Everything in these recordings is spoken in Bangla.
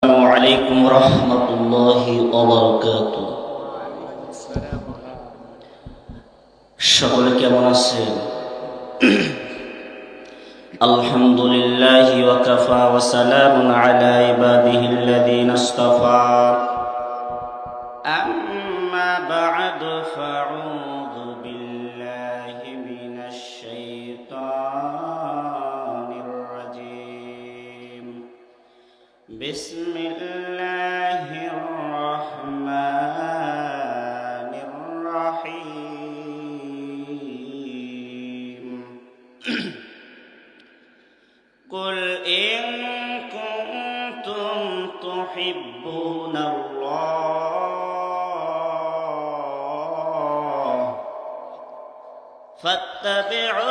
السلام عليكم ورحمة الله وبركاته সকলে কেমন আছেন الحمد لله وكفى وسلام على عباده الذين اصطفى أما بسم الله الرحمن الرحيم. قل إن كنتم تحبون الله فاتبعوني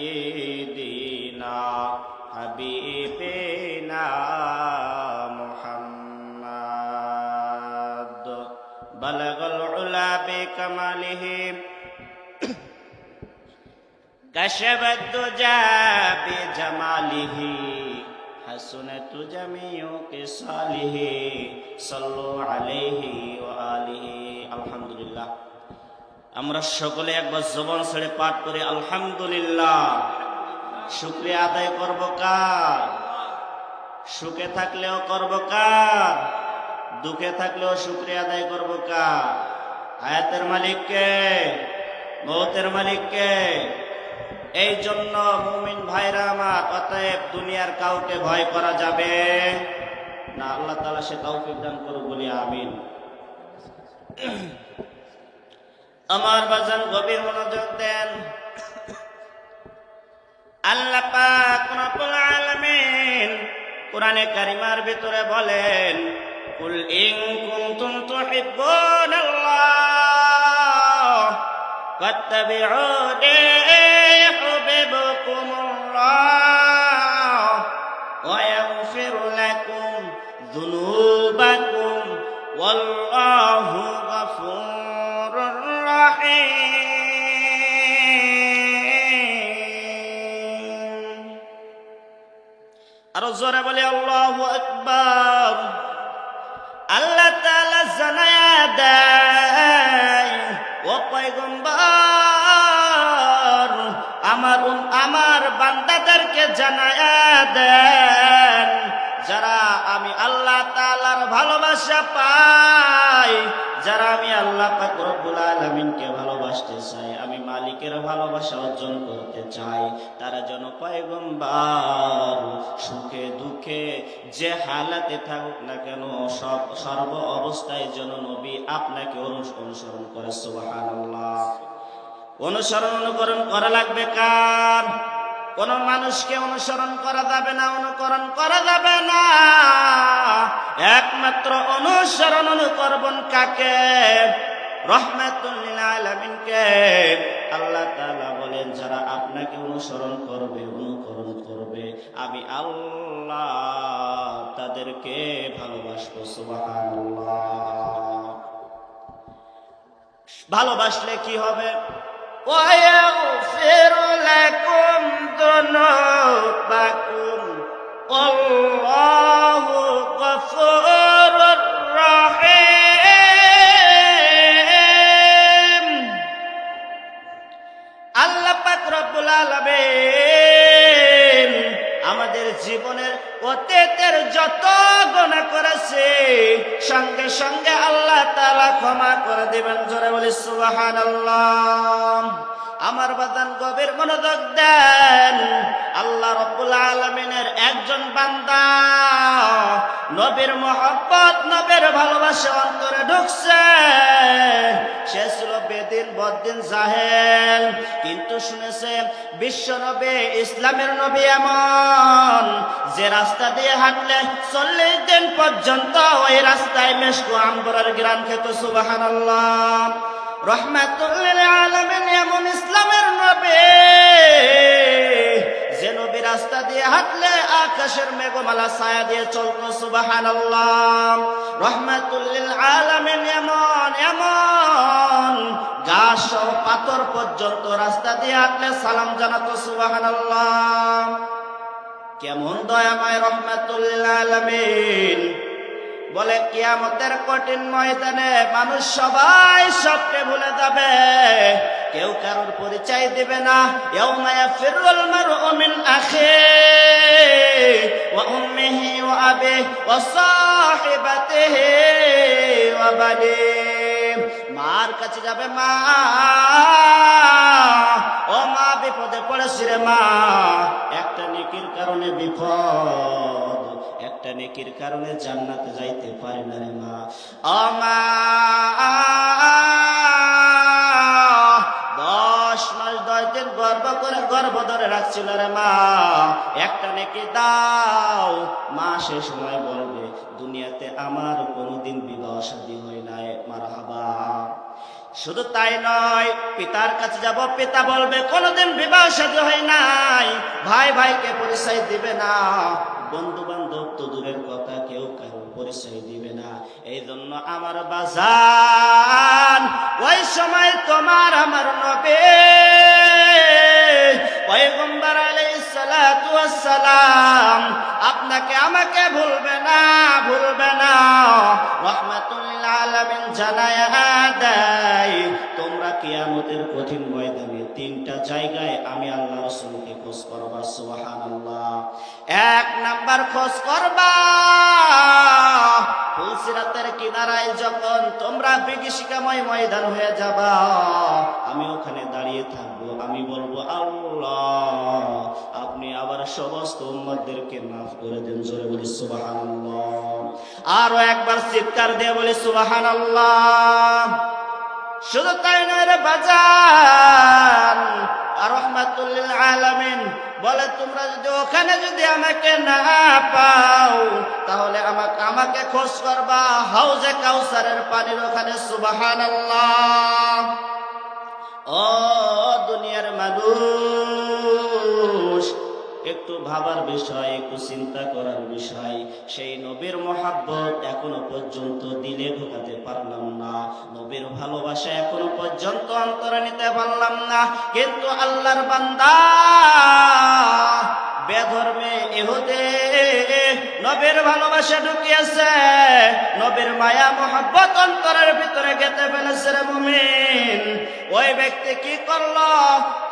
سيدنا حبيبنا محمد بلغ العلا بكماله كشف الدجى بجماله حسنت جميع كصاله صلوا عليه وآله الحمد لله আমরা সকলে একবার জবান ছেড়ে পাঠ করি, আলহামদুলিল্লাহ। শুক্রিয়া আদায় করব কার? সুখে থাকলেও করব কার? দুঃখে থাকলেও শুক্রিয়া আদায় করব কার? হায়াতের মালিককে মৌতের মালিককে এই জন্য মুমিন ভাইরা আমার, অতএব দুনিয়ার কাউকে ভয় করা যাবে না। আল্লাহ তালা সে কাউকে দান করুক, বলি আমিন। আমার বাজান গভীর মনোযোগ দেন। আল্লাহ পাক রব্বুল আলামিন কোরআনে কারিমার ভিতরে বলেন, কুল ইন কুনতুম তুহিব্বুনাল্লাহ ফাত্তাবিউনি ইউহিব্বুকুমুল্লাহ, ওয়া ইয়াগফির লাকুম যুনুবাকুম। জোরে বলে, আল্লাহু আকবার। আল্লাহ তাআলা জানায়া দেয়, ও পয়গম্বর, আমার আমার বান্দাদেরকে জানায়া দেন, যারা আমি আল্লাহ তাআলার ভালোবাসা পাই যারা আমি আল্লাহ রব্বুল আলামিনকে ভালোবাসতে চাই, আমি মালিকের ভালোবাসা অর্জন করতে চাই, তারা যেন পয়গম্বর সুখে দুঃখে যে হালাতে থাকুক না কেন, সব সর্ব অবস্থায় যেন নবী আপনাকে অনুসরণ করে, সুবহানাল্লাহ। অনুসরণ অনুকরণ করা লাগবে কার? কোন মানুষকে অনুসরণ করা যাবে না, অনুকরণ করা যাবে না। একমাত্র অনুসরণ, অনুকরণ কাকে? রহমাতুল্লিল আলমিনকে। আল্লাহ তাআলা বলেন, যারা আপনাকে অনুসরণ করবে, অনুকরণ করবে, আমি আল্লাহ তাদেরকে ভালোবাসবো, সুবহানাল্লাহ। ভালোবাসলে কি হবে? ওয়া ইয়াগফির লাকুম ذنوبكم والله غفور رحيم আল্লাহ পাক রব্বুল আলামিন আমাদের জীবনের অতীতের যত গোনা করেছে সঙ্গে সঙ্গে আল্লাহ তাআলা ক্ষমা করে দিবেন জোরে বলি সুবহানাল্লাহ আমার বাদান গভীর মনোযোগ দেন। আল্লাহ রব্বুল আলমিনের একজন বান্দা। নবীর মোহাম্মত নবীর ভালোবাসা অন্তরে ঢুকছে। সে ছিল বেদিন বদিন জাহেল। কিন্তু শুনেছে, বিশ্ব নবী, ইসলামের নবী এমন। যে রাস্তা দিয়ে হাঁটলে চল্লিশ দিন পর্যন্ত ওই রাস্তায় মেশকু আম্বরের গ্রাম খেত সুবাহান রহমাতুল্লিল আলমিন, এমন ইসলামের নবী যে রাস্তা দিয়ে হাঁটলে আকাশের মেঘমালা ছায়া দিয়ে চলতো সুবাহান রহমাতুল্লিল আলমিন, এমন এমন গাছ ও পাথর পর্যন্ত রাস্তা দিয়ে হাঁটলে সালাম জানাতো সুবাহান কেমন দয়াময় রহমাতুল্লিল আলমিন। বলে, কিয়ামতের কঠিন ময়দানে মানুষ সবাই সবকে ভুলে যাবে। কেউ কারোর পরিচয় দিবে না। ইয়াউমা ইয়াফিরুল মারউ মিন আখি ওয়া সাহিবাতিহি ওয়া বানি মার কাছে যাবে মা। ও মা, বিপদে পড়েছি রে মা। একটা নেকির কারণে বিপদ। একটা নেকির কারণে জান্নাতে যাইতে পারে না রে মা। ও মা, দশ মাস দশ দিন গর্ব করে গর্ব ধরে রাখছিল রে মা। একটা নেকি দাও, মা সে সময় বলবে, দুনিয়াতে আমার কোনোদিন বিবাহ শাদী হয় নাই মার হাবা শুধু তাই নয়, পিতার কাছে যাব, পিতা বলবে, কোনোদিন বিবাহ সাথে হয় নাই। ভাই ভাইকে পরিচয় দিবে না। বন্ধু বান্ধব তো দূরের কথা, কেউ কারোর পরিচয় দিবে না। এই জন্য আমার বাজান, ওই সময় তোমার আমার নবে, পয়গম্বর সালাম আপনাকে আমাকে ভুলবে না ভুলবে না। রহমাতুল আলামিন জানায় দেয় তোমরা কিয়ামতের কঠিন ময়দানে তিনটা জায়গায় আমি আল্লাহ রাসূলকে খোঁজ করবা সোহান সুবহানাল্লাহ। এক নাম্বার খোঁজ করবা ফুলসিরাতের কিনারায় যখন তোমরা বিভীষিকাময় ময়দান হয়ে যাবা, আমি ওখানে দাঁড়িয়ে থাকব, আমি বলব, আল্লাহ, আপনি আবার সমস্ত উম্মতদেরকে মাফ করে দেন। জোরে বলি, সুবহানাল্লাহ। আরও একবার চিৎকার দিয়ে বলি, সুবহানাল্লাহ। শুধু তাই নয় রে বাজান রহমাতুল্লিল আলামিন বলে, তোমরা যদি ওখানে যদি আমাকে না পাও, তাহলে আমাকে আমাকে খোঁজ করবা হাউজে কাউসারের পানির ওখানে সুবাহান ও দুনিয়ার মানুষ ভাবার বিষয় একটু চিন্তা করার বিষয়, সেই নবীর মহাব্বত এখনও পর্যন্ত দিলে ঢোকাতে পারলাম না। নবীর ভালোবাসা এখনও পর্যন্ত অন্তরে নিতে পারলাম না। কিন্তু আল্লাহর বান্দা বেধর্মে এহুদে নবীর ভালোবাসা ঢুকিয়েছে, নবীর মায়া মোহাব্বত অন্তরের ভিতরে গেতে ফেলেছে রে মুমিন। ওই ব্যক্তি কি করল?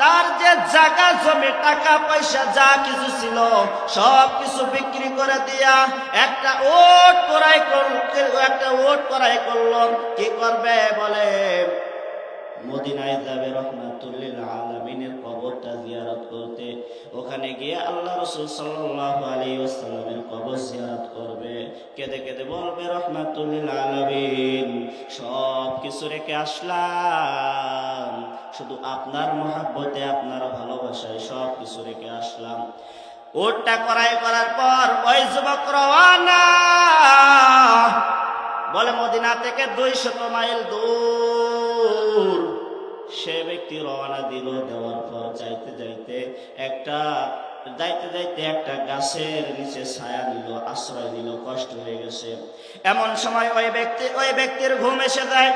তার যে জায়গা জমি, টাকা, পয়সা, যা কিছু ছিল, সব কিছু বিক্রি করে দিয়া একটা ওট করাই করল, একটা ওট করাই করল। কি করবে? বলে মদিনায় যাবে রহমাতুল্লিল আলমিনের কবরটা জিয়ারত করতে। ওখানে গিয়ে আল্লাহ রসুল সাল্লাল্লাহু আলাইহি ওয়াসাল্লামের কবর জিয়ারত করবে। কেঁদে কেঁদে বলবে, রহমাতুল্লিল আলমিন, সব কিছু রেখে আসলাম। শুধু আপনার মহাব্বতে, আপনার ভালোবাসায় সব কিছু রেখে আসলাম। ওটা করাই করার পর ওই যুবক রওয়ানা। বলে, মদিনা থেকে দুই শত মাইল দূর সে ব্যক্তি রওনা দিল, দেওয়ার পর যাইতে যাইতে একটা, যাইতে যাইতে একটা গাছের নিচে ছায়া দিল, আশ্রয় দিল, কষ্ট হয়ে গেছে। এমন সময় ওই ব্যক্তি, ওই ব্যক্তির ঘুম এসে যায়।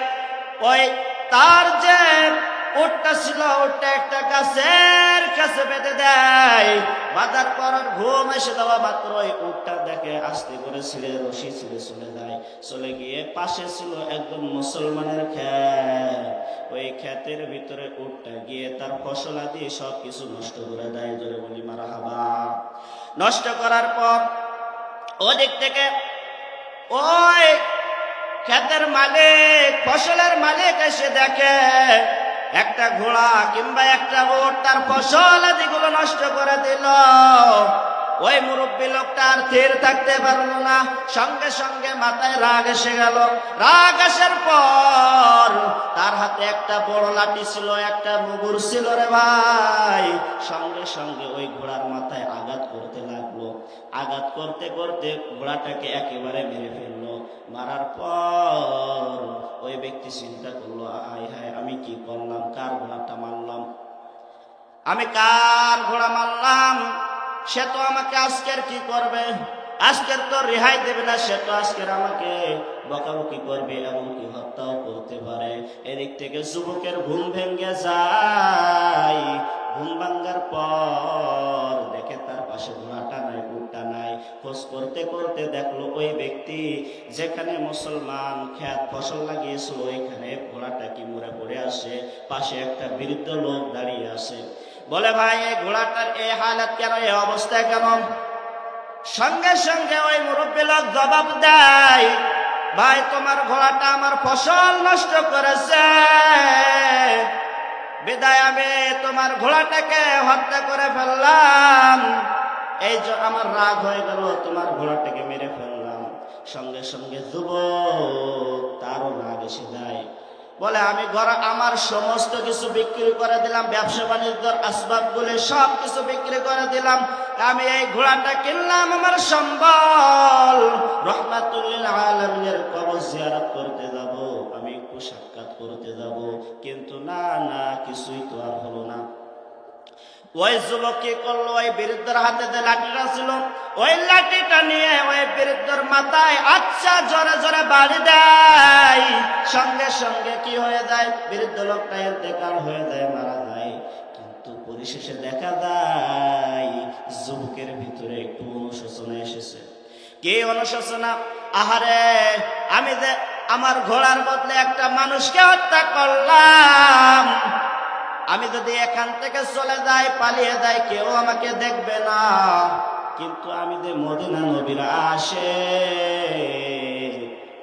ওই তার যে ওটটা ছিল, ওটটা একটা গাছের কাছে বেঁধে দেয়। বাঁধার পর ঘুম এসে দেওয়া মাত্র ওই উটটা দেখে আস্তে করে ছিঁড়ে, রশি ছিঁড়ে চলে যায়। চলে গিয়ে পাশে ছিল একদম মুসলমানের খ্যাত ওই খ্যাতের ভিতরে উটটা গিয়ে তার ফসল আদি সব কিছু নষ্ট করে দেয়। জোরে বলি মারা হাবা নষ্ট করার পর ওদিক থেকে ওই ক্ষেতের মালিক, ফসলের মালিক এসে দেখে একটা ঘোড়া কিংবা একটা ওট তার ফসল আদিগুলো নষ্ট করে দিল। ওই মুরব্বী লোকটা আর স্থির থাকতে পারল না। সঙ্গে সঙ্গে মাথায় রাগ এসে গেল। রাগ আসার পর তার হাতে একটা বড় লাঠি ছিল, একটা মুগুর ছিল রে ভাই। সঙ্গে সঙ্গে ওই ঘোড়ার মাথায় আঘাত করতে লাগল। আঘাত করতে করতে ঘোড়াটাকে একেবারে মেরে ফেলল। মারার পর ওই ব্যক্তি চিন্তা করল, আয় হায়, আমি কি করলাম? কার ঘোড়াটা মারলাম? আমি কার ঘোড়া মারলাম? সে তো আমাকে আজকের কি করবে? আজকের তো রেহাই দেবে না, সে তো আজকের আমাকে বকাবকি করবে, এমনকি হত্যাও করতে পারে। এদিক থেকে যুবকের ঘুম ভেঙে যায়। ঘুম ভাঙ্গার পর দেখে তার পাশে ঘোড়াটা নাই উটটা নাই। খোঁজ করতে করতে দেখল ওই ব্যক্তি যেখানে মুসলমান খ্যাত ফসল লাগিয়েছিল, ওইখানে ঘোড়াটা কি মরে পড়ে আসে পাশে একটা বৃদ্ধ লোক দাঁড়িয়ে আছে। বলে, ভাই, এই ঘোড়াটার এই হালত কেন, এই অবস্থা কেন? সঙ্গে সঙ্গে ওই মুরব্বী লোক জবাব দেয়, ভাই, তোমার ঘোড়াটা আমার ফসল নষ্ট করেছে। বিদায় আমি তোমার ঘোড়াটাকে হত্যা করে ফেললাম। এই যে আমার রাগ হয়ে গেল, তোমার ঘোড়াটাকে মেরে ফেললাম। সঙ্গে সঙ্গে যুবক তারও রাগ এসে দেয় বলে, আমি ঘর, আমার সমস্ত কিছু বিক্রি করে দিলাম, ব্যবসা বাণিজ্যর আসবাব গুলি সব কিছু বিক্রি করে দিলাম। আমি এই ঘোড়াটা কিনলাম, আমার সম্বল। রহমাতুল্লিল আলমিনের কবর জিয়ারত করতে যাব, আমি একটু সাক্ষাৎ করতে যাব। কিন্তু না না, কিছুই তো আর হলো না। ওই যুবক কি করল, ওই বৃদ্ধর হাতে যে লাঠিটা ছিল, ওই লাঠিটা নিয়ে ওই বৃদ্ধর মাথায় আচ্ছা জোরে জোরে বাড়ি দেয়। সঙ্গে সঙ্গে কি হয়ে যায়? বৃদ্ধ লোকটা ইন্তেকাল হয়ে যায়, মারা যায়। কিন্তু পরিশেষে দেখা যায়, যুবকের ভিতরে একটু অনুশোচনা এসেছে। কে অনুশোচনা? আহারে, আমি যে আমার ঘোড়ার বদলে একটা মানুষকে হত্যা করলাম আমি যদি এখান থেকে চলে যাই, পালিয়ে যাই, কেউ আমাকে দেখবে না। কিন্তু আমি যে মদিনা নবীর আসে,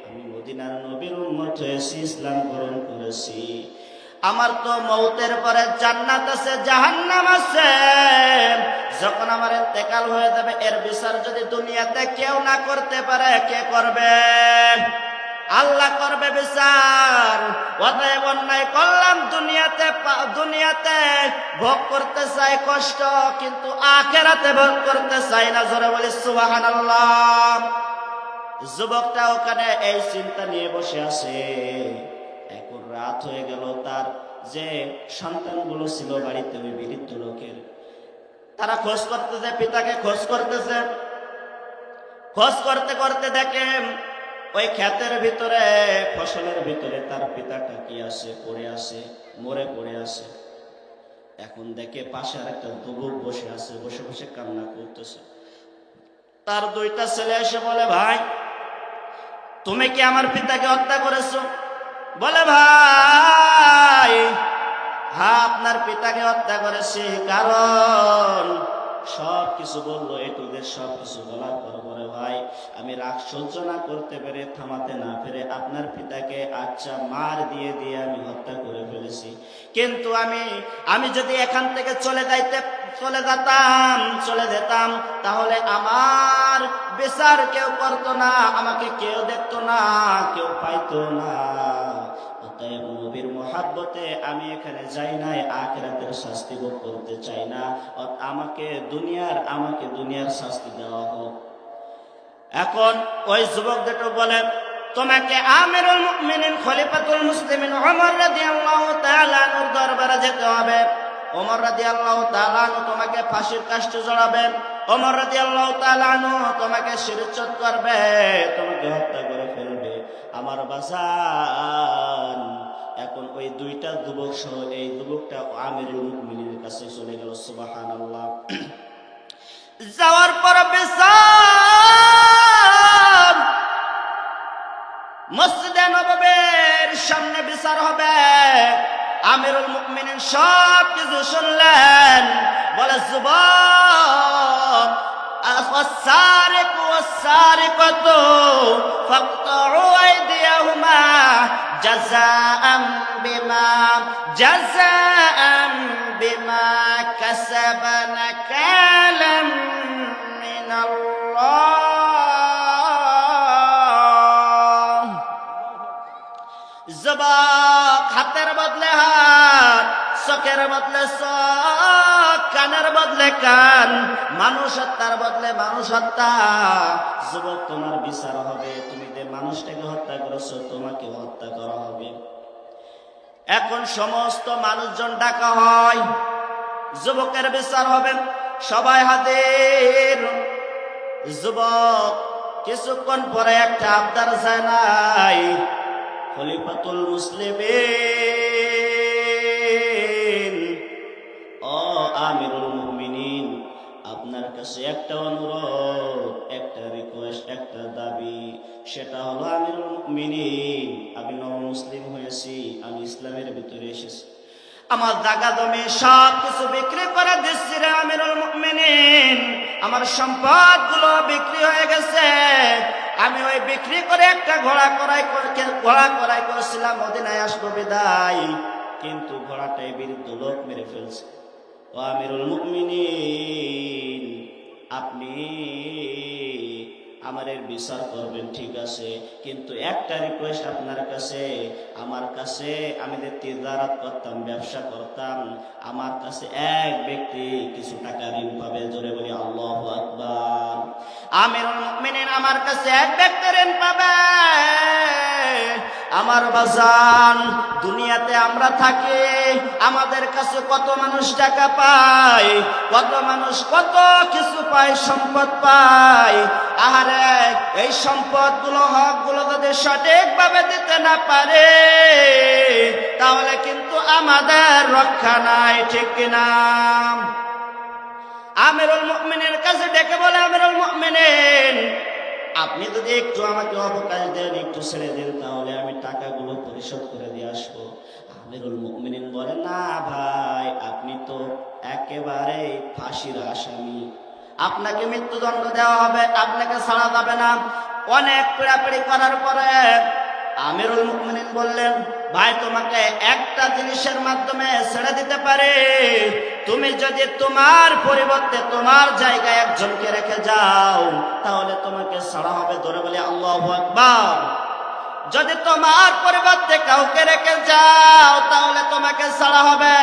আমি মদিনার নবীর উন্মত হয়েছি, ইসলাম গ্রহণ করেছি। আমার তো মৌতের পরে জান্নাত আছে, জাহান্নাম আছে। যখন আমার ইন্তেকাল হয়ে যাবে, এর বিচার যদি দুনিয়াতে কেউ না করতে পারে, কে করবে? আল্লাহ করবে বিচার। অতএব অন্যায় করলাম, দুনিয়াতে দুনিয়াতে ভোগ করতে চাই কষ্ট, কিন্তু আখেরাতে ভোগ করতে চাই না। জোরে বলি সুবাহান যুবকটা ওখানে এই চিন্তা নিয়ে বসে আছে। এখন রাত হয়ে গেল, তার যে সন্তানগুলো ছিল বাড়িতে, ওই বৃদ্ধ লোকের। তারা খোঁজ করতেছে, পিতাকে খোঁজ করতেছে। খোঁজ করতে করতে দেখে ওই ক্ষেতের ভিতরে, ফসলের ভিতরে তার পিতাটা কি আছে, পড়ে আছে, মরে পড়ে আছে। এখন দেখে পাশে আর একটা যুবক বসে আছে, বসে বসে কান্না করতেছে। তার দুইটা ছেলে এসে বলে, ভাই, তুমি কি আমার পিতাকে হত্যা করেছ? বলে, ভাই হ্যাঁ আপনার পিতাকে হত্যা করেছি। কারণ সব কিছু বলল এটুদের সব কিছু বলার পর পরে ভাই। আমি রাগ সহ্য না করতে পেরে থামাতে না পেরে আপনার পিতাকে আচ্ছা মার দিয়ে দিয়ে আমি হত্যা করে ফেলেছি। কিন্তু আমি আমি যদি এখান থেকে চলে যাইতে, চলে যেতাম চলে যেতাম, তাহলে আমার বিচার কেউ করতো না, আমাকে কেউ দেখতো না, কেউ পাইতো না। অতএব মহাব্বতে আমি এখানে যাই নাই, আখেরাতের শাস্তি ভোগ করতে চাই না। আমাকে দুনিয়ার আমাকে দুনিয়ার শাস্তি দেওয়া হোক। এখন ওই যুবক দুটো বলেন, তোমাকে আমিরুল মুমিনিন, খলিফাতুল মুসলিমিন ওমর রাদিয়াল্লাহু তাআলা আনহুর দরবারে যেতে হবে। ওমর রাদিয়াল্লাহু তাআলা তোমাকে ফাঁসির কাষ্টে জড়াবে। ওমর রাদিয়াল্লাহু তাআলা তোমাকে শিরচ্ছদ করবে, তোমাকে হত্যা করে ফেলবে। আমার বাসান এখন ওই দুইটা যুবক সহ এই যুবকটা আমিরুল মুমিনের কাছে চলে গেল সুবহানাল্লাহ যাওয়ার পর বিচার মসজিদে নববের সামনে বিচার হবে আমিরুল মুমিনিন সব কিছু শুনলেন বলে যুবক والسارق والسارقة فاقطعوا أيديهما জাযাআম বিমা জাযাআম বিমা কাসাবানা কালাম মিনাল্লাহ জবাব হাতের বদলে হাত, চোখের বদলে চোখ, কানের বদলে কান, মানুষ হত্যার বদলে মানুষ হত্যা। যুবক, তোমার বিচার হবে, তুমি মানুষটাকে হত্যা করেছ তোমাকে হত্যা করা হবে। এখন সমস্ত মানুষজন ডাকা হয়, যুবকের বিচার হবে, সবাই হাতের যুবক কিছুক্ষণ পরে একটা আবদার যায় নাই, খলিফাতুল মুসলিমিন। ও আপনার কাছে একটা অনুরোধ, একটা রিকোয়েস্ট একটা দাবি। সেটা হলো, আমিরুল মুমিনিন, আমি মুসলিম হয়েছি, আমি ইসলামের ভিতরে এসেছি। আমার জাগা জমি সব কিছু বিক্রি করে দিচ্ছি রে আমিরুল আমার সম্পদগুলো বিক্রি হয়ে গেছে। আমি ওই বিক্রি করে একটা ঘোড়া করাই করে- ঘোড়া করাই করেছিলাম, মদিনায় আসব বিদায়। কিন্তু ঘোড়াটাই বিরুদ্ধ লোক মেরে ফেলছে। ও আমিরুল মুমিনিন, আপনি আমার এর বিচার করবেন, ঠিক আছে। কিন্তু একটা রিকোয়েস্ট আপনার কাছে, আমার কাছে আমি যে তিজারাত করতাম, ব্যবসা করতাম, আমার কাছে এক ব্যক্তি কিছু টাকা ঋণ পাবে, জোরে বলি আল্লাহ আকবার। আমিরুল মুমিনিন, আমার কাছে এক ব্যক্তি ঋণ পাবে। আমার বাজান, দুনিয়াতে আমরা থাকি, আমাদের কাছে কত মানুষ টাকা পায়, কত মানুষ কত কিছু পায়, সম্পদ পায়। আহারে, এই সম্পদগুলো হকগুলো যদি সঠিকভাবে দিতে না পারে, তাহলে কিন্তু আমাদের রক্ষা নাই, ঠিক কিনা? আমিরুল মুমিনের কাছে ডেকে বলে, আমিরুল মুমিনিন আপনি যদি একটু আমাকে অবকাশ দেন, একটু ছেড়ে দেন, তাহলে আমি টাকাগুলো পরিশোধ করে দিয়ে আসব। আমিরুল মুমিনিন বলে, না ভাই, আপনি তো একেবারে ফাঁসির আসামি। আপনাকে মৃত্যুদণ্ড দেওয়া হবে, আপনাকে ছাড়া যাবে না। অনেক পেড়াপেড়ি করার পরে আমিরুল মুমিনিন বললেন, ভাই, তোমাকে একটা জিনিসের মাধ্যমে ছেড়ে দিতে পারে। তুমি যদি তোমার পরিবর্তে তোমার জায়গায় একজনকে রেখে যাও, তাহলে তোমাকে ছাড়া হবে ধরে বলে আল্লাহ আকবার। যদি তোমার পরিবর্তে কাউকে রেখে যাও, তাহলে তোমাকে ছাড়া হবে।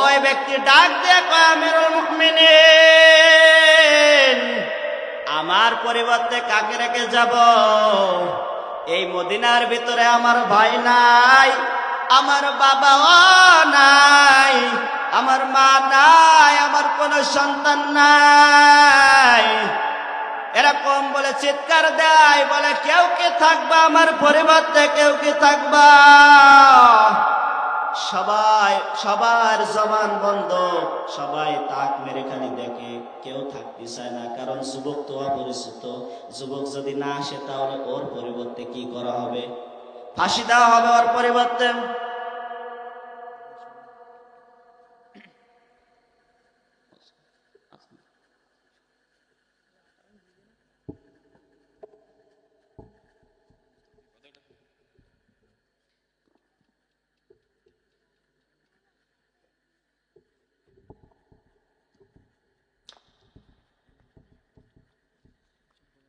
ওই ব্যক্তি ডাক দিয়ে কয়, আমিরুল মুমিনিন! আমার পরিবর্তে কাকে রেখে যাব? এই মদিনার ভিতরে আমার ভাই নাই, আমার বাবাও নাই, আমার মা নাই, আমার কোনো সন্তান নাই। এরকম বলে চিৎকার দেয়, বলে, কেউ কি থাকবা আমার পরিবর্তে? কেউ কি থাকবা? সবাই, সবার জবান বন্ধ। সবাই তাক মেরে খালি দেখে, কেউ থাকতে চায় না। কারণ যুবক তো অপরিচিত। যুবক যদি না আসে তাহলে ওর পরিবর্তে কি করা হবে? ফাঁসি দেওয়া হবে ওর পরিবর্তে।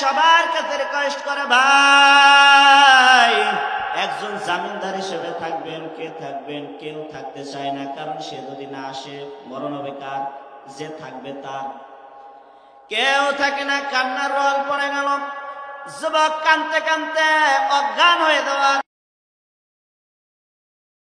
সবার কাছে রিকোয়েস্ট করে ভাই। একজন জামিনদার হিসেবে থাকবেন, কে থাকবেন, কেউ থাকতে চায় না, কারণ সে যদি না আসে, মরণ হবে কার? যে থাকবে তার। কেউ থাকে না, কান্নার রল পড়ে গেল। যুবক কানতে কানতে অজ্ঞান হয়ে দেওয়ার